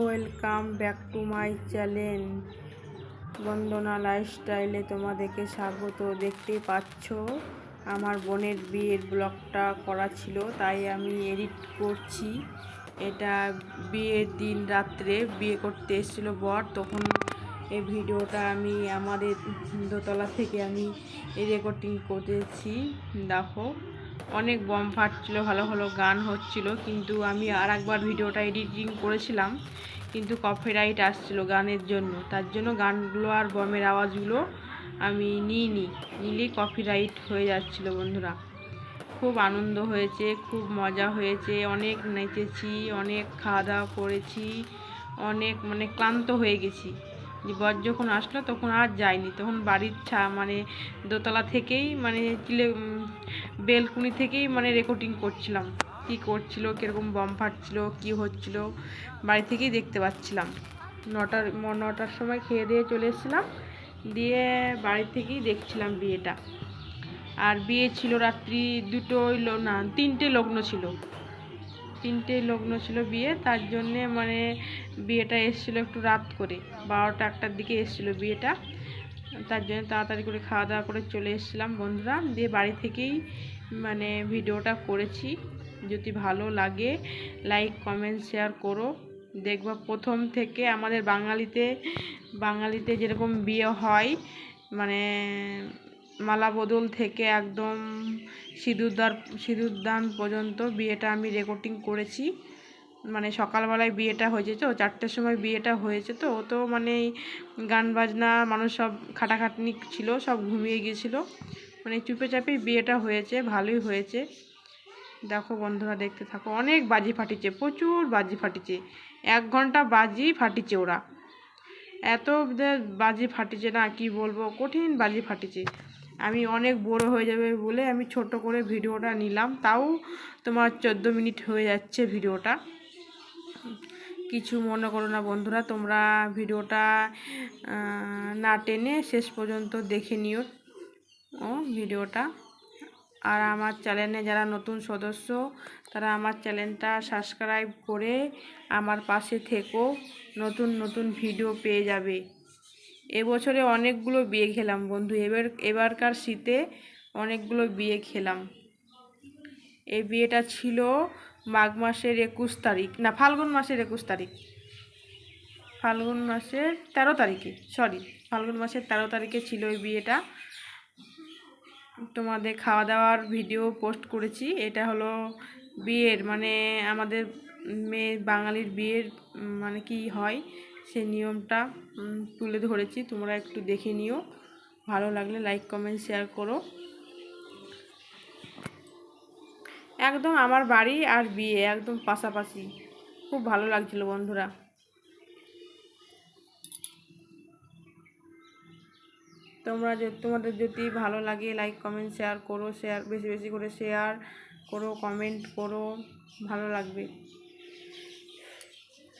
Welcome back to my channel. Bandana লাইফস্টাইলে তোমাদেরকে স্বাগত। দেখতে পাচ্ছ, আমার বোনের বিয়ের ব্লগটা করা ছিল, তাই আমি এডিট করছি। এটা বিয়ের দিন রাত্রে বিয়ে করতে এসেছিল বর, তখন এই ভিডিওটা আমি আমাদের দোতলা থেকে আমি রেকর্ডিং করেছি। দেখো। অনেক বম ফাটছিল, ভালো ভালো গান হচ্ছিল, কিন্তু আমি আর একবার ভিডিওটা এডিটিং করেছিলাম, কিন্তু কপিরাইট আসছিল গানের জন্য। তার জন্য গানগুলো আর বমের আওয়াজগুলো আমি নিইনি, নিলেই কপিরাইট হয়ে যাচ্ছিল বন্ধুরা। খুব আনন্দ হয়েছে, খুব মজা হয়েছে, অনেক নেচেছি, অনেক খাওয়া দাওয়া করেছি, অনেক মানে ক্লান্ত হয়ে গেছি। যে বর যখন আসলো তখন আর যায়নি। তখন বাড়ির ছা মানে দোতলা থেকেই মানে চিলে বেলকুনি থেকেই মানে রেকর্ডিং করছিলাম। কি করছিল, কীরকম বম ফাটছিল, কি হচ্ছিল, বাড়ি থেকেই দেখতে পাচ্ছিলাম। নটার নটার সময় খেয়ে দিয়ে চলে এসেছিলাম। দিয়ে বাড়ি থেকেই দেখছিলাম বিয়েটা। আর বিয়ে ছিল রাত্রি দুটো লো- না, তিনটে লগ্ন ছিল। তিনটে লগ্ন ছিল বিয়ে, তার জন্যে মানে বিয়েটা এসেছিল একটু রাত করে, বারোটা একটার দিকে এসেছিল বিয়েটা। তার জন্য তাড়াতাড়ি করে খাওয়া দাওয়া করে চলে এসেছিলাম বন্ধুরা। দিয়ে বাড়ি থেকেই মানে ভিডিওটা করেছি। যদি ভালো লাগে লাইক কমেন্ট শেয়ার করো। দেখবা প্রথম থেকে আমাদের বাঙালিতে বাঙালিতে যেরকম বিয়ে হয় মানে মালা বদল থেকে একদম সিঁদুরদার সিঁদুরদান পর্যন্ত বিয়েটা আমি রেকর্ডিং করেছি। মানে সকালবেলায় বিয়েটা হয়েছে তো, চারটের সময় বিয়েটা হয়েছে তো ও তো মানে গান বাজনা, মানুষ সব খাটাখাটনি ছিল, সব ঘুমিয়ে গিয়েছিল। মানে চুপে চাপেই বিয়েটা হয়েছে, ভালোই হয়েছে। দেখো বন্ধুরা, দেখতে থাকো, অনেক বাজি ফাটিছে প্রচুর বাজি ফাটিছে এক ঘণ্টা বাজি ফাটিছে ওরা। এত বাজি ফাটিছে না, কি বলব, কঠিন বাজি ফাটিছে আমি অনেক বড় হয়ে যাবে বলে আমি ছোট করে ভিডিওটা নিলাম। তাও তোমার চোদ্দ মিনিট হয়ে যাচ্ছে ভিডিওটা। কিছু মনে করো না বন্ধুরা, তোমরা ভিডিওটা না টেনে শেষ পর্যন্ত দেখে নিও, ও, ভিডিওটা। আর আমার চ্যানেলে যারা নতুন সদস্য, তারা আমার চ্যানেলটা সাবস্ক্রাইব করে আমার পাশে থেকো। নতুন নতুন ভিডিও পেয়ে যাবে। এবছরে অনেকগুলো বিয়ে খেলাম বন্ধু। এবার, এবারকার শীতে অনেকগুলো বিয়ে খেলাম। এই বিয়েটা ছিল মাঘ মাসের একুশ তারিখ, না, ফাল্গুন মাসের একুশ তারিখ। ফাল্গুন মাসের তেরো তারিখে সরি ফাল্গুন মাসের তেরো তারিখে ছিল এই বিয়েটা। তোমাদের খাওয়া দাওয়ার ভিডিও পোস্ট করেছি। এটা হলো বিয়ের মানে আমাদের মেয়ে বাঙালির বিয়ের মানে কি হয় সেই নিয়মটা তুলে ধরেছি। তোমরা একটু দেখে নিও। ভালো লাগলে লাইক কমেন্ট শেয়ার করো। একদম আমার বাড়ি আর বিয়ে, একদম পাশাপাশি। খুব ভালো লাগছিল বন্ধুরা। তোমরা তোমাদের যদি ভালো লাগে লাইক কমেন্ট শেয়ার করো। শেয়ার বেশি বেশি করে শেয়ার করো কমেন্ট করো। ভালো লাগবে।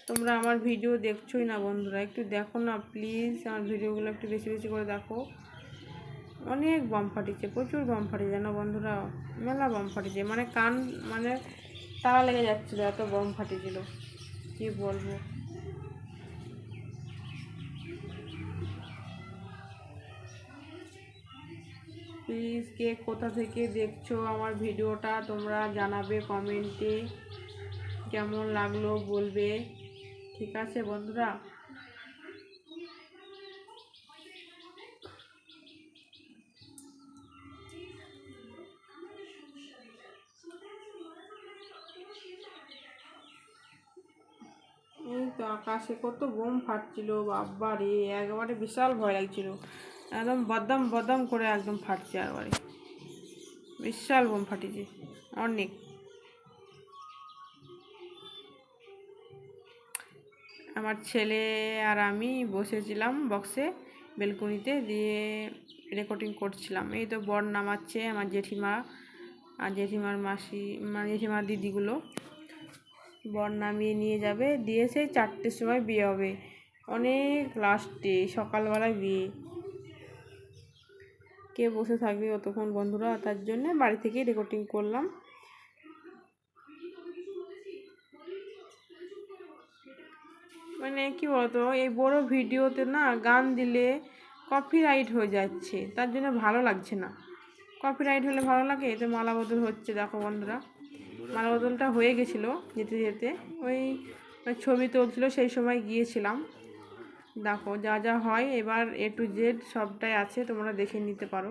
তোমরা আমার ভিডিও দেখছোই না বন্ধুরা। একটু দেখো না প্লিজ আমার ভিডিওগুলো একটু বেশি বেশি করে দেখো। অনেক বম ফাটিছে, প্রচুর বম ফাটিছে জানো বন্ধুরা। মেলা বম ফাটিছে মানে কান মানে তারা লেগে যাচ্ছিল, এত বম ফাটিছিল। কি বলব? প্লিজ কে কোথা থেকে দেখছ আমার ভিডিওটা তোমরা জানাবে কমেন্টে। কেমন লাগল বলবে? ঠিক আছে, বন্ধুরা। এই তো আকাশে কত বোম ফাটছিল বাবা রে একবারে বিশাল ভয় লাগছিল। একদম বদাম বদাম করে একদম ফাটছে একবারে বিশাল বোম ফাটিছে, অনেক। আমার ছেলে আর আমি বসেছিলাম বক্সে বেলকনিতে দিয়ে রেকর্ডিং করছিলাম। এই তো বর নামাচ্ছে আমার জেঠিমা আর জেঠিমার মাসি মানে জেঠিমার দিদিগুলো। বর নামিয়ে নিয়ে যাবে, দিয়ে সেই চারটের সময় বিয়ে হবে। অনেক লাস্টে সকালবেলায় বিয়ে। কে বসে থাকবে অতক্ষণ বন্ধুরা? তার জন্য বাড়ি থেকেই রেকর্ডিং করলাম। মানে কি বলতো, এই বড় ভিডিওতে না গান দিলে কপিরাইট হয়ে যাচ্ছে, তার জন্য ভালো লাগছে না। কপিরাইট হলে ভালো লাগে, এতে মালা বদল হচ্ছে, দেখো বন্ধুরা। মালা বদলটা হয়ে গেছিল, যেতে যেতে। ওই ছবি তুলছিল, সেই সময় গিয়েছিলাম। দেখো যা যা হয়, এবার এ টু জেড সবটাই আছে, তোমরা দেখে নিতে পারো।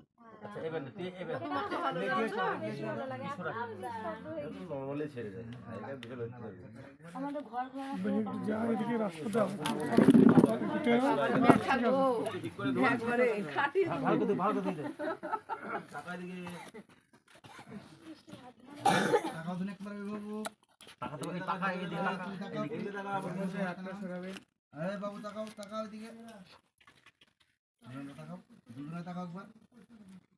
নর্মালি ছেড়ে যায় আগেকার বিশাল হচ্ছে আরে বাবু তাকাও তাকাও এদিকে দুজনে একবার এদিকে ভালো করে যদি হাজার টাকা দিবি তা জল লেগে থাকে না হয়ে গেছে আর তুমি হাজার টাকাই বাকি আর এখন তুমি পাঁচ হাজার টাকাই হয়ে গেছে কাছে কেল্লা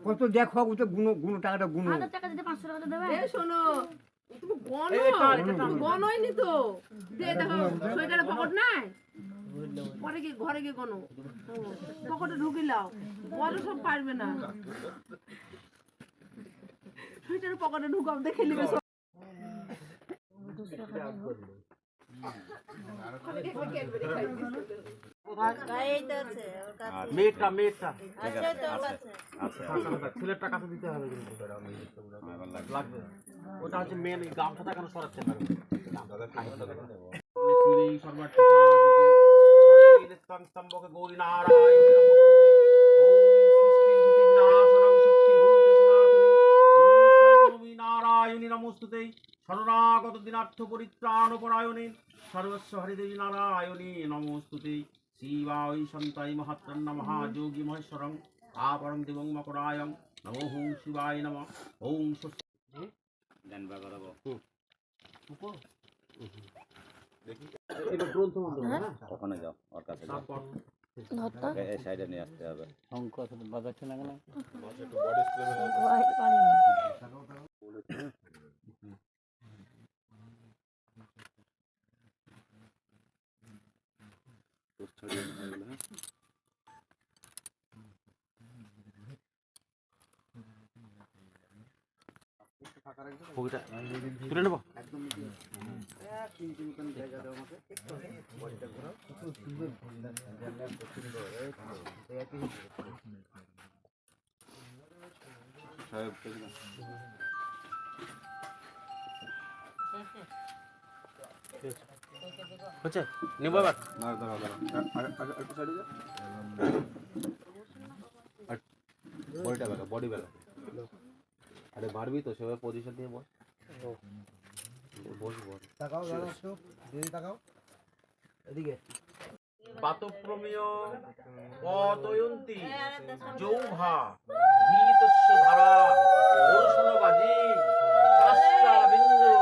কত দেখো তো গুণ গুণ টাকাটা গুণ হাজার টাকা দিতে পাঁচশো টাকা দেবে। শোনো তুমি গনো গনোই নি তো। দে দেখো সোয়েটারে পকেট নাই? পরে গিয়ে ঘরে গিয়ে গনো পকেটে ঢুকি লাও। বড় সব পারবে না। সোয়েটারে পকেটে ঢুকাও দেখে নিবে মেয়েটা মেয়েটা আছে কাছে ছেলের টাকা তো দিতে হবে কিন্তু লাগবে ওটা হচ্ছে মেন গামছাটা কেন সরাচ্ছে না স্তম্ভকে গৌরী নারায়ণ নারায়ণী নমস্তুতে শরণাগত দিনার্থ পরিত্রাণ পরায়ণী সর্বস্ব হরিদেবী নারায়ণী নমস্তুতে। শিবাই সন্তাই মহাত্মন্ন মহাযোগী মহেশ্বরং আপরং দেবং মকরায়ং নমো হুং শিবায় নম। ওং স্বস্তি। এটা না? ওখানে যাও ওর কাছে যাও। তারপর? এই- এই সাইডে নিয়ে আসতে হবে বইটা তুলে নেব হচ্ছে নেব এবার বডিটা বেলা বডি বেলা আরে বাড়বি তো সেভাবে পজিশন দিয়ে বস বস বস তাকাও দাদা একটু দিদি তাকাও এদিকে পাতপ্রমেয় পতয়ন্তি যৌভা ভীতস্য ধারা দর্শনবাজি কাষ্টা বিন্দু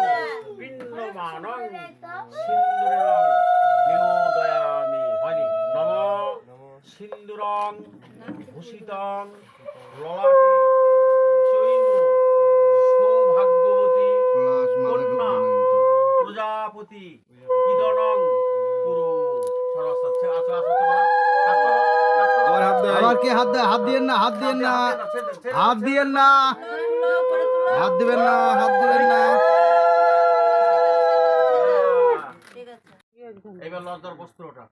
পিণ্ডমানং সিন্দুরং নিয়োদয়ামি হয়নি নম সিন্দুরং ভূষিতং ললাটে চৈব সৌভাগ্যবতী কন্যা প্রজাপতি কিদনং পুরো সরস আছে আছে আছে আবার কে হাত দেয় হাত দিয়েন না হাত দিয়েন না হাত দিয়েন না হাত দিবেন না হাত দিবেন না ঠিক আছে লজ্জার বস্ত্রটা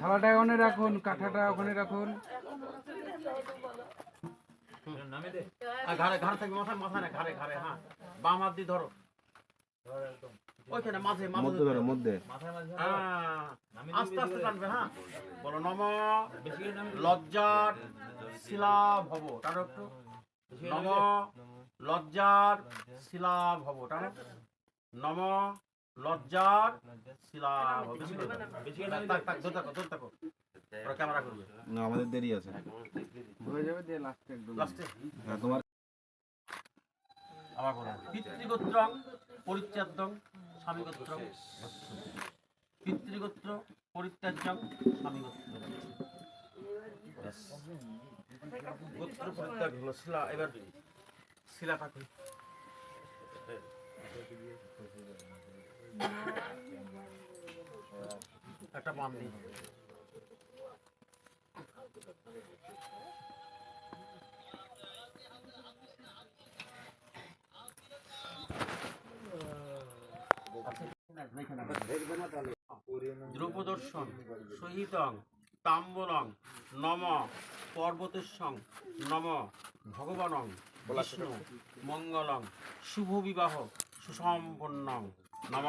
থালাটা ওখানে রাখুন কাঁঠাটা ওখানে রাখুন। আর ঘাড়ে ঘাড়ে থাকবে মাথায় মাথায় না ঘাড়ে ঘাড়ে হ্যাঁ। বাম হাত দিয়ে ধরো। ওইখানে মাঝে মাঝে মধ্যে ধরো মধ্যে। হ্যাঁ, আস্তে আস্তে টানবে হ্যাঁ। বলো নম লজ্জার শিলা ভব টানো একটু। নম লজ্জার শিলা ভব টানো নম লজ্জার শিলা থাক, থাক, ধরে থাকো, ধরে থাকো। ওরা ক্যামেরা করবে। না আমাদের দেরি আছে। হয়ে যাবে দিয়ে লাস্টে একদম। লাস্টে তোমার আবার বলো পিতৃগোত্রং পরিত্যাজ্যং স্বামীগোত্রং পিতৃগোত্র পরিত্যাজ্যং স্বামীগোত্র গোত্র পরিত্যাগ হলো শিলা। এবার শিলাটা করি একটা পান দিই। সহিতং তাম্বলং নম পর্বতেশ্বং নম ভগবানং। মঙ্গলং শুভ বিবাহ সুসম্পন্নং নম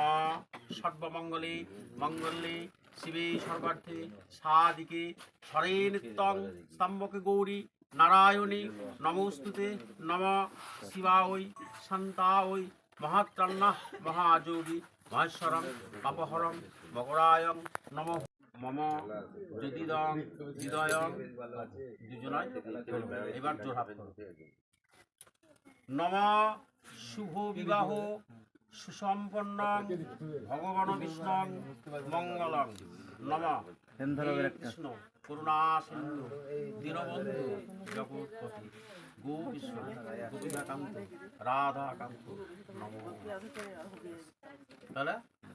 সর্বমঙ্গলে, মঙ্গলে শিবে সর্বার্থে, সাদিকে হরে নিত্যং স্তম্ভকে গৌরী, নারায়ণী নমস্তুতে, নম শিবাঐ শান্তাঐ মহাত্রান্না মহাযোগী, মহেশ্বরং পাপহরং মকরায়ং, নম মম, যদিদং হৃদয়ং দুজনায় এবার করো। নম শুভ বিবাহ সুসম্পন্ন ভগবান বিষ্ণু মঙ্গলং। নম। কৃষ্ণ করুণা সিন্ধু দীনবন্ধু জগৎপতি। গো কৃষ্ণ গোবিন্দাকান্ত রাধাকান্ত নম। তাহলে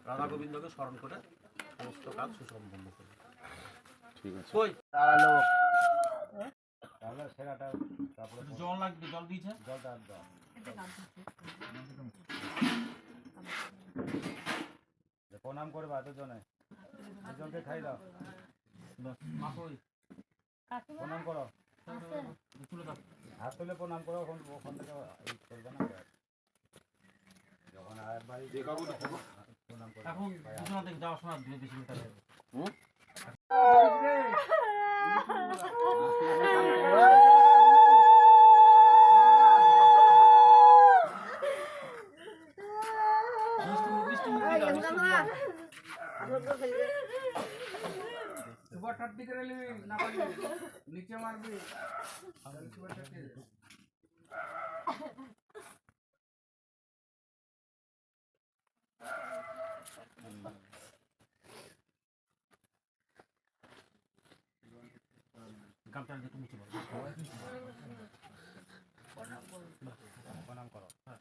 রাধা গোবিন্দকে স্মরণ করে সমস্ত কাজ সুসম্পন্ন করে ঠিক আছে। কই জল লাগবে জল দিয়েছে? প্রণাম করবে এতজনে। জলকে খাই দাও। প্রণাম করো। দাও। হাত তুলে প্রণাম করো ওখান ওখান থেকে করবে না। যখন আর বাড়ি প্রণাম করো। এখন যাওয়ার সময় দুই বেশি মিটার সুপারটার দিকে রেলিবি না পারবি নিচে মারবি সুপারটার দিকে গামটা একটু মুছে বলো প্রণাম করো হাত